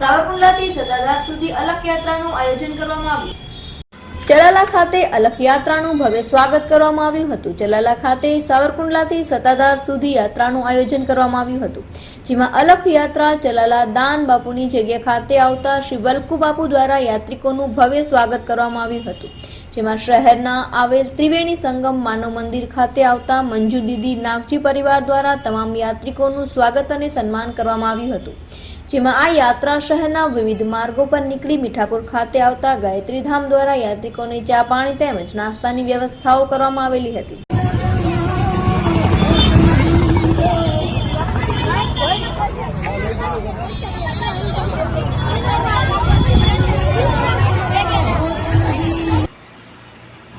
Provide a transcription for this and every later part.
સાવરકુંડલાથી સદાધાર સુધી અલગ યાત્રાનું આયોજન કરવામાં આવ્યું. ચલાલા ખાતે અલખ યાત્રાનું ભવ્ય સ્વાગત કરવામાં આવ્યું હતું. ચલાલા ખાતે સાવરકુંડલાથી સતાધાર સુધી યાત્રાનું આયોજન કરવામાં આવ્યું હતું. જેમાં અલખ યાત્રા ચલાલા દાન બાપુની જગ્યા ખાતે આવતા શ્રી વલ્કુ બાપુ દ્વારા યાત્રિકોનું ભવ્ય સ્વાગત કરવામાં આવ્યું હતું. જેમાં શહેરના આવેલ ત્રિવેણી સંગમ માનવ મંદિર ખાતે આવતા મંજુ દીદી નાગજી પરિવાર દ્વારા તમામ યાત્રિકોનું સ્વાગત અને સન્માન કરવામાં આવ્યું હતું. જેમાં આ યાત્રા શહેરના વિવિધ માર્ગો પર નીકળી મીઠાપુર ખાતે આવતા ગાયત્રીધામ દ્વારા યાત્રિકોને ચા પાણી તેમજ નાસ્તાની વ્યવસ્થાઓ કરવામાં આવેલી હતી.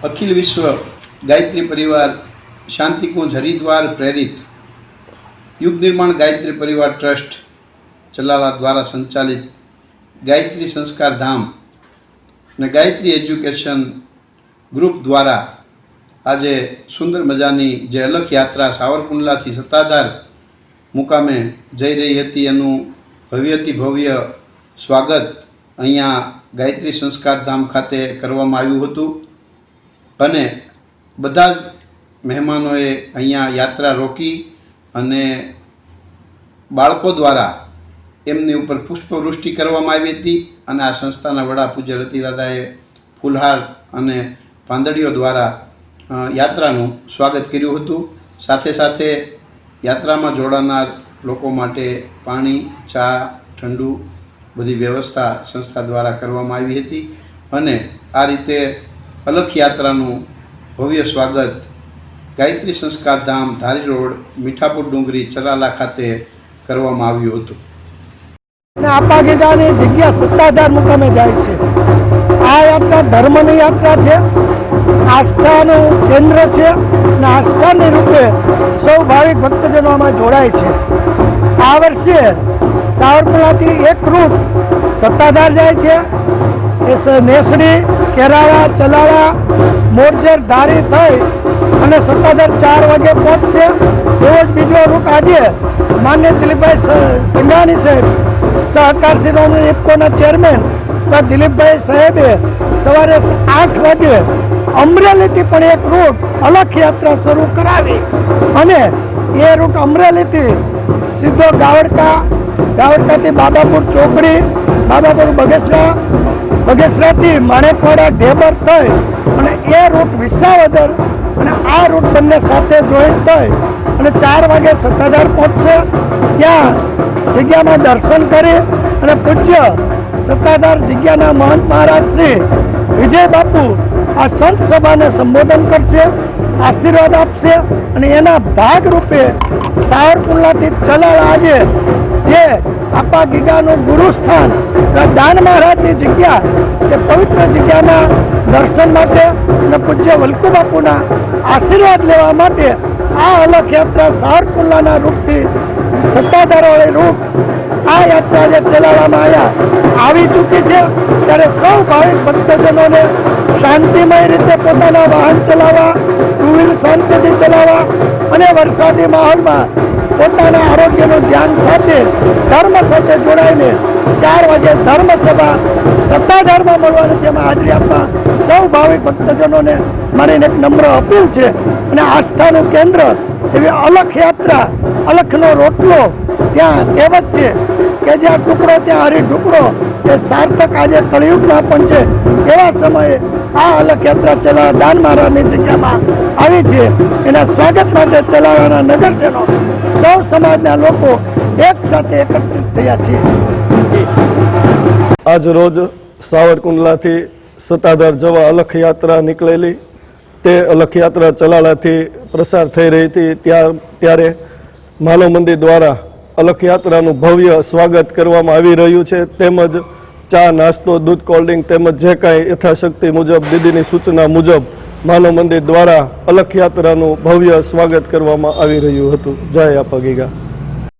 અખિલ વિશ્વ ગાયત્રી પરિવાર શાંતિકુંજ હરિદ્વાર પ્રેરિત યુગ નિર્માણ ગાયત્રી પરિવાર ટ્રસ્ટ ચલાલા દ્વારા સંચાલિત ગાયત્રી સંસ્કાર ધામ અને ગાયત્રી એજ્યુકેશન ગ્રુપ દ્વારા આજે સુંદર મજાની જે અલગ યાત્રા સાવરકુંડલાથી સત્તાધાર મુકામે જઈ રહી હતી એનું ભવ્યથી ભવ્ય સ્વાગત અહીંયા ગાયત્રી સંસ્કાર ધામ ખાતે કરવામાં આવ્યું હતું. અને બધા જ મહેમાનોએ અહીંયા યાત્રા રોકી અને બાળકો દ્વારા એમની ઉપર પુષ્પવૃષ્ટિ કરવામાં આવી હતી અને આ સંસ્થાના વડા પૂજ્ય રતિદાદાએ ફૂલહાર અને પાંદડીઓ દ્વારા યાત્રાનું સ્વાગત કર્યું હતું. સાથે સાથે યાત્રામાં જોડાનાર લોકો માટે પાણી, ચા, ઠંડુ બધી વ્યવસ્થા સંસ્થા દ્વારા કરવામાં આવી હતી અને આ રીતે અલખ યાત્રાનું ભવ્ય સ્વાગત ગાયત્રી સંસ્કાર ધામ, ધારી રોડ, મીઠાપુર ડુંગરી, ચરાલા ખાતે કરવામાં આવ્યું હતું. અને આપા ગીગાની જગ્યા સત્તાધાર મુકામે જાય છે. આ યાત્રા ધર્મની યાત્રા છે, આસ્થાનું કેન્દ્ર છે અને આસ્થાની રૂપે સૌ ભાવિક ભક્તજનો આમાં જોડાય છે. આ વર્ષે સાવરકુંડલાથી એક રૂટ સત્તાધાર જાય છે. એ નેસડી કેરાળા ચલાળા મોરજર, ધારી થઈ અને સત્તાધાર ચાર વાગે પહોંચશે. એવો જ બીજો રૂટ આજે માન્ય દિલીપભાઈ સંઘાણી સાહેબ સહકાર શિરોમણી ઇફકોના ચેરમેન દિલીપભાઈ સાહેબે સવારે આઠ વાગે અમરેલીથી પણ એક રૂટ અલખ યાત્રા શરૂ કરાવી. અને એ રૂટ અમરેલીથી સીધો ગાવડકા, ગાવડકાથી બાબાપુર ચોકડી, બાબાપુર બગેસરા, બગેસરાથી માણેકવાડા ઢેબર થઈ અને એ રૂટ વિસાવદર અને આ રૂટ બંને સાથે જોઈન્ટ થઈ. અને ચાર વાગે સત્તાધાર પહોંચશે. ત્યાં જગ્યામાં દર્શન કરી અને પૂજ્ય સત્તાધાર જગ્યાના મહંત મહારાજ શ્રી વિજય બાપુ આ સંત સભાને સંબોધન કરશે, આશીર્વાદ આપશે અને એના ભાગરૂપે સાવરકુંડલાથી ચલાળ આજે જે આપા ગીગાનું ગુરુસ્થાન દાન મહારાજની જગ્યા એ પવિત્ર જગ્યાના દર્શન માટે અને પૂજ્ય વલ્કુ બાપુના આશીર્વાદ લેવા માટે આ અલગ યાત્રા સારકુલ્લાના રૂપથી સત્તાધારવાળી રૂપ આ યાત્રા જે ચલાવવામાં આવ્યા આવી ચૂકી છે. ત્યારે સૌ ભાવિક ભક્તજનોને શાંતિમય રીતે પોતાના વાહન ચલાવવા, ટુ વ્હીલ શાંતિથી ચલાવવા અને વરસાદી માહોલમાં પોતાના આરોગ્યનું ધ્યાન સાથે, ધર્મ સાથે જોડાઈને ચાર વાગે ધર્મસભા સત્તાધારમાં મળવાની છે. એમાં હાજરી આપવા સૌ ભાવિક ભક્તજનોને મારી એક નમ્ર અપીલ છે. અને આસ્થાનું કેન્દ્ર એવી અલખ યાત્રા, અલખનો રોટલો ત્યાં કહેવત છે કે જ્યાં ટુકડો, ત્યાં હરી ટુકડો એ સાર્થક આજે કળિયુગમાં પણ છે. એવા સમયે આ અલખ યાત્રા ચલાવવા દાન મહારાજની જગ્યામાં આવી છે. એના સ્વાગત માટે ચલાવવાના નગરજનો સૌ સમાજના લોકો એક સાથે એકત્રિત થયા છે. આજ રોજ સાવરકુંડલાથી સત્તાધાર જવા અલખ યાત્રા નીકળેલી. તે અલખ યાત્રા ચલાલાથી પ્રસાર થઈ રહી હતી. ત્યાં ત્યારે માનવ મંદિર દ્વારા અલખ યાત્રાનું ભવ્ય સ્વાગત કરવામાં આવી રહ્યું છે. તેમજ ચા, નાસ્તો, દૂધ કોલ્ડ્રિંક તેમજ જે કાંઈ યથાશક્તિ મુજબ, દીદીની સૂચના મુજબ માનવ મંદિર દ્વારા અલખ યાત્રાનું ભવ્ય સ્વાગત કરવામાં આવી રહ્યું હતું. જય આપા ગીગા.